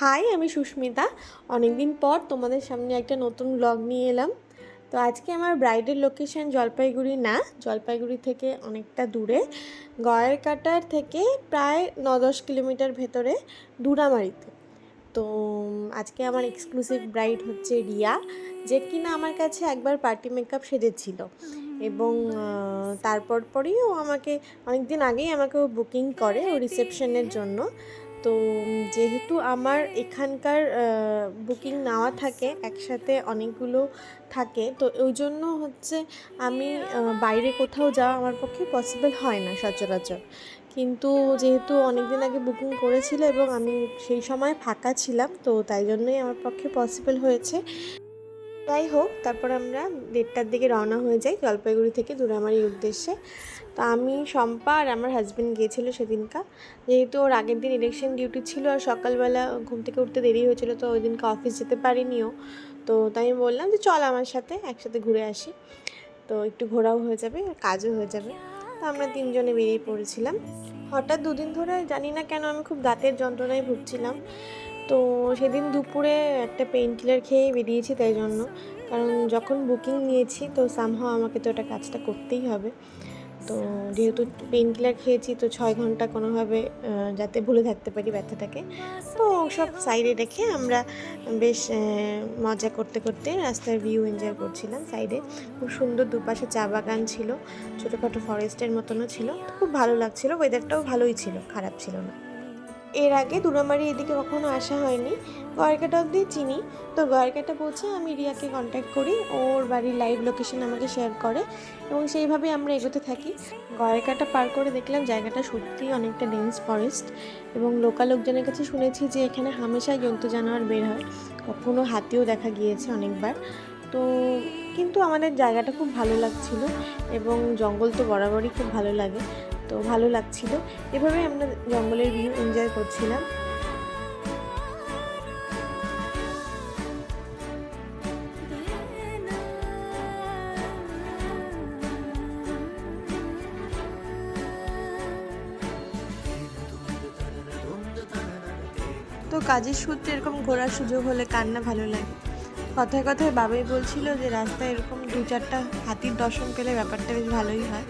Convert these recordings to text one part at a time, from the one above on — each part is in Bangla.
হাই আমি সুস্মিতা। অনেকদিন পর তোমাদের সামনে একটা নতুন ব্লগ নিয়ে এলাম। তো আজকে আমার ব্রাইডের লোকেশন জলপাইগুড়ি না, জলপাইগুড়ি থেকে অনেকটা দূরে। গয়ের কাটার থেকে প্রায় ন দশ কিলোমিটার ভেতরে দুরামারিতে। তো আজকে আমার এক্সক্লুসিভ ব্রাইড হচ্ছে রিয়া, যে কিনা আমার কাছে একবার পার্টি মেকআপ সেজেছিল। এবং তারপর পরেই ও আমাকে অনেক দিন আগেই আমাকে ও বুকিং করে ও রিসেপশনের জন্য। তো যেহেতু আমার এখানকার বুকিং নেওয়া থাকে, একসাথে অনেকগুলো থাকে, তো ওই জন্য হচ্ছে আমি বাইরে কোথাও যাওয়া আমার পক্ষে পসিবল হয় না সচরাচর। কিন্তু যেহেতু অনেক দিন আগে বুকিং করেছিল এবং আমি সেই সময় ফাঁকা ছিলাম, তো তাই জন্যই আমার পক্ষে পসিবল হয়েছে। যাই হোক, তারপর আমরা দেড়টার দিকে রওনা হয়ে যাই জলপাইগুড়ি থেকে দুরামারির উদ্দেশ্যে। তো আমি, শম্পা আর আমার হাজব্যান্ড গিয়েছিল সেদিনকা। যেহেতু ওর আগের দিন ইলেকশন ডিউটি ছিল আর সকালবেলা ঘুম থেকে উঠতে দেরি হয়েছিল, তো ওই দিনকে অফিস যেতে পারিনিও। তো তাই আমি বললাম যে চল আমার সাথে, একসাথে ঘুরে আসি। তো একটু ঘোরাও হয়ে যাবে আর কাজও হয়ে যাবে। তো আমরা তিনজনে বেরিয়ে পড়েছিলাম। হঠাৎ দুদিন ধরে জানি না কেন আমি খুব দাঁতের যন্ত্রণায় ভুগছিলাম। তো সেদিন দুপুরে একটা পেইন কিলার খেয়ে বেরিয়েছি তাই জন্য। কারণ যখন বুকিং নিয়েছি, তো সামহাও আমাকে তো ওটা কাজটা করতেই হবে। তো যেহেতু পেইন কিলার খেয়েছি, তো ছয় ঘণ্টা কোনোভাবে যাতে ভুলে থাকতে পারি ব্যথাটাকে। তো সব সাইডে রেখে আমরা বেশ মজা করতে করতে রাস্তার ভিউ এনজয় করছিলাম সাইডে খুব সুন্দর দুপাশে চা বাগান ছিল, ছোটোখাটো ফরেস্টের মতনও ছিল। খুব ভালো লাগছিল ওয়েদারটাও ভালোই ছিল, খারাপ ছিল না। এর আগে দুরামারি এদিকে কখনো আসা হয়নি। গয়ারকাটা অবধি চিনি। তো গয়ারকাটা পৌঁছে আমি রিয়াকে কন্ট্যাক্ট করি। ওর বাড়ির লাইভ লোকেশন আমাকে শেয়ার করে এবং সেইভাবে আমরা এগোতে থাকি। গয়ারকাটা পার করে দেখলাম জায়গাটা সত্যিই অনেকটা ডেন্স ফরেস্ট এবং লোকাল লোকজনের কাছে শুনেছি যে এখানে হামেশাই জন্তু জানোয়ার বের হয়। কখনো হাতিও দেখা গিয়েছে অনেকবার। তো কিন্তু আমাদের জায়গাটা খুব ভালো লাগছিল এবং জঙ্গল তো বরাবরই খুব ভালো লাগে। তো ভালো লাগছিল। এভাবেই আমরা জঙ্গলের ভিউ এনজয় করছিলাম। তো কাজের সূত্রে এরকম ঘোরার সুযোগ হলে কান্না ভালো লাগে? কথায় কথায় বাবাই বলছিল যে রাস্তায় এরকম দু চারটা হাতির দর্শন পেলে ব্যাপারটা বেশ ভালোই হয়।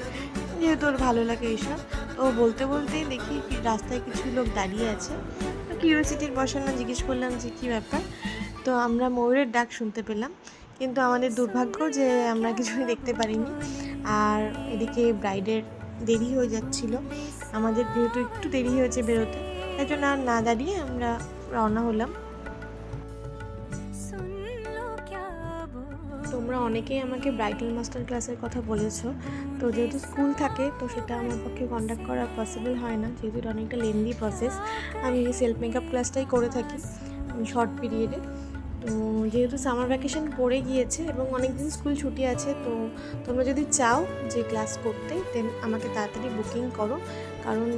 যেহেতু ওর ভালো লাগে এইসব? তো বলতে বলতেই দেখি রাস্তায় কিছু লোক দাঁড়িয়ে আছে। কিউরিয়াসিটির বসার না জিজ্ঞেস করলাম যে, কী ব্যাপার? তো আমরা ময়ূরের ডাক শুনতে পেলাম। কিন্তু আমাদের দুর্ভাগ্য যে আমরা কিছুই দেখতে পারিনি। আর এদিকে ব্রাইডের দেরি হয়ে যাচ্ছিল। আমাদের যেহেতু একটু দেরি হয়েছে বেরোতে, তাই জন্য আর না দাঁড়িয়ে আমরা রওনা হলাম। তোমরা অনেকেই আমাকে ব্রাইডাল মাস্টার ক্লাসের কথা বলেছ। তো যেহেতু স্কুল থাকে, তো সেটা আমার পক্ষে কন্ডাক্ট করা পসিবল হয় না। যেহেতু এটা অনেকটা লেন্দি প্রসেস আমি সেলফ মেকআপ ক্লাসটাই করে থাকি শর্ট পিরিয়ডে তো যেহেতু সামার ভ্যাকেশন পড়ে গিয়েছে এবং অনেক দিন স্কুল ছুটি আছে, তো তোমরা যদি চাও যে ক্লাস করতে দেন আমাকে তাড়াতাড়ি বুকিং করো। কারণ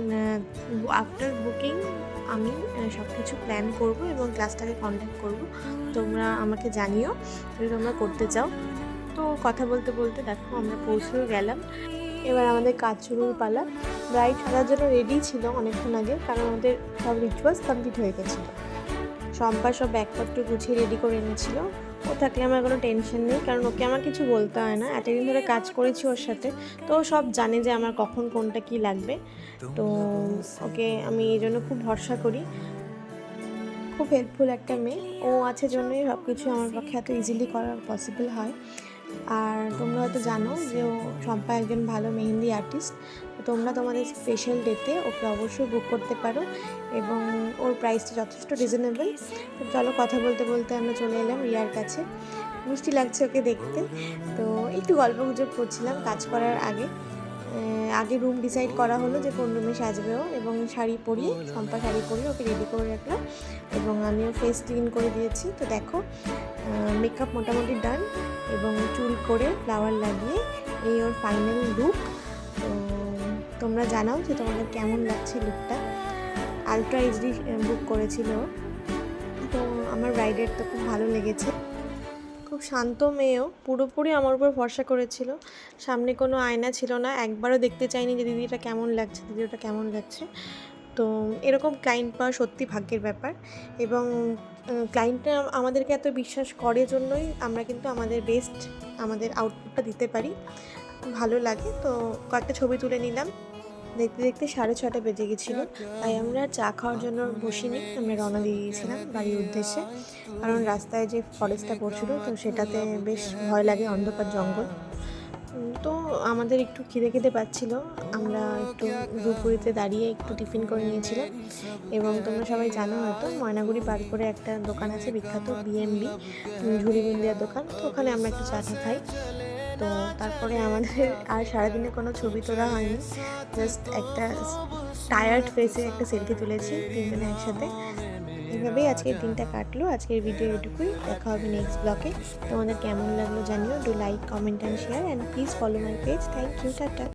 আফটার বুকিং আমি সব কিছু প্ল্যান করব এবং ক্লাসটাকে কন্ট্যাক্ট করব। তোমরা আমাকে জানিও যদি তোমরা করতে চাও। তো কথা বলতে বলতে দেখো আমরা পৌঁছেও গেলাম। এবার আমাদের কাজ শুরুর পালা। ব্রাইড সাজার জন্য রেডি ছিল অনেকক্ষণ আগে, কারণ আমাদের সব রিচুয়ালস কমপ্লিট হয়ে গেছিল। শম্পা সব ব্যাগপত্র গুছিয়ে রেডি করে এনেছিল। ও থাকলে আমার কোনো টেনশন নেই, কারণ ওকে আমার কিছু বলতে হয় না। এতদিন ধরে কাজ করেছি ওর সাথে, তো ও সব জানে যে আমার কখন কোনটা কি লাগবে। তো ওকে আমি এই জন্য খুব ভরসা করি। খুব হেল্পফুল একটা মেয়ে। ও আছে জন্যই সব কিছু আমার পক্ষে এত ইজিলি করা পসিবল হয়। আর তোমরা হয়তো জানো যে ও শম্পা একজন ভালো মেহেন্দি আর্টিস্ট তোমরা তোমাদের স্পেশাল ডেতে ওকে অবশ্যই বুক করতে পারো এবং ওর প্রাইসটা যথেষ্ট রিজনেবল তো চলো কথা বলতে বলতে আমরা চলে এলাম রিয়ার কাছে। মিষ্টি লাগছে ওকে দেখতে। তো একটু গল্প গুজব করছিলাম কাজ করার আগে। আগে রুম ডিসাইড করা হলো যে কোন রুমে ও এবং শাড়ি পরিয়ে সম্পা শাড়ি পরিয়ে ওকে রেডি করে রাখলাম এবং আমিও ফেস ক্লিন করে দিয়েছি। তো দেখো মেকআপ মোটামুটি ডান এবং চুল করে ফ্লাওয়ার লাগিয়ে এই ওর ফাইনাল লুক তোমরা জানাও যে তোমাদের কেমন লাগছে লুকটা আলট্রা এইচডি বুক করেছিল তো আমার রাইডের তো খুব ভালো লেগেছে। খুব শান্ত মেয়েও, পুরোপুরি আমার উপর ভরসা করেছিল। সামনে কোনো আয়না ছিল না, একবারও দেখতে চাইনি যে দিদিটা কেমন লাগছে দিদি ওটা কেমন লাগছে। তো এরকম ক্লায়েন্ট পাওয়া সত্যি ভাগ্যের ব্যাপার এবং ক্লায়েন্টরা আমাদেরকে এত বিশ্বাস করে জন্যই আমরা কিন্তু আমাদের বেস্ট আমাদের আউটপুটটা দিতে পারি। ভালো লাগে, তো কয়েকটা ছবি তুলে নিলাম। দেখতে দেখতে সাড়ে ছটা বেজে গেছিল। তাই আমরা চা খাওয়ার জন্য বসিনি। আমরা রওনা দিয়ে গিয়েছিলাম বাড়ির উদ্দেশ্যে। কারণ রাস্তায় যে ফরেস্টটা পড়ছিলো, তো সেটাতে বেশ ভয় লাগে অন্ধকার জঙ্গল। তো আমাদের একটু খিদে খিদে পাচ্ছিলো। আমরা একটু দুপুরিতে দাঁড়িয়ে একটু টিফিন করে নিয়েছিলাম। এবং তোমরা সবাই জানো হয়তো, ময়নাগুড়ি পার করে একটা দোকান আছে বিখ্যাত বিএমবি ঝুড়ি বিন্দিয়ার দোকান। তো ওখানে আমরা একটু চাটা খাই। তো তারপরে আমাদের আর সারাদিনে কোনো ছবি তোলা হয়নি। জাস্ট একটা টায়ার্ড ফেসে একটা সেলফি তুলেছি তিনজনে একসাথে। এইভাবেই আজকের দিনটা কাটলো। আজকের ভিডিও এটুকুই। দেখা হবে নেক্সট ব্লগে তোমাদের কেমন লাগল জানিও। Do like comment and share and please follow my page thank you tata.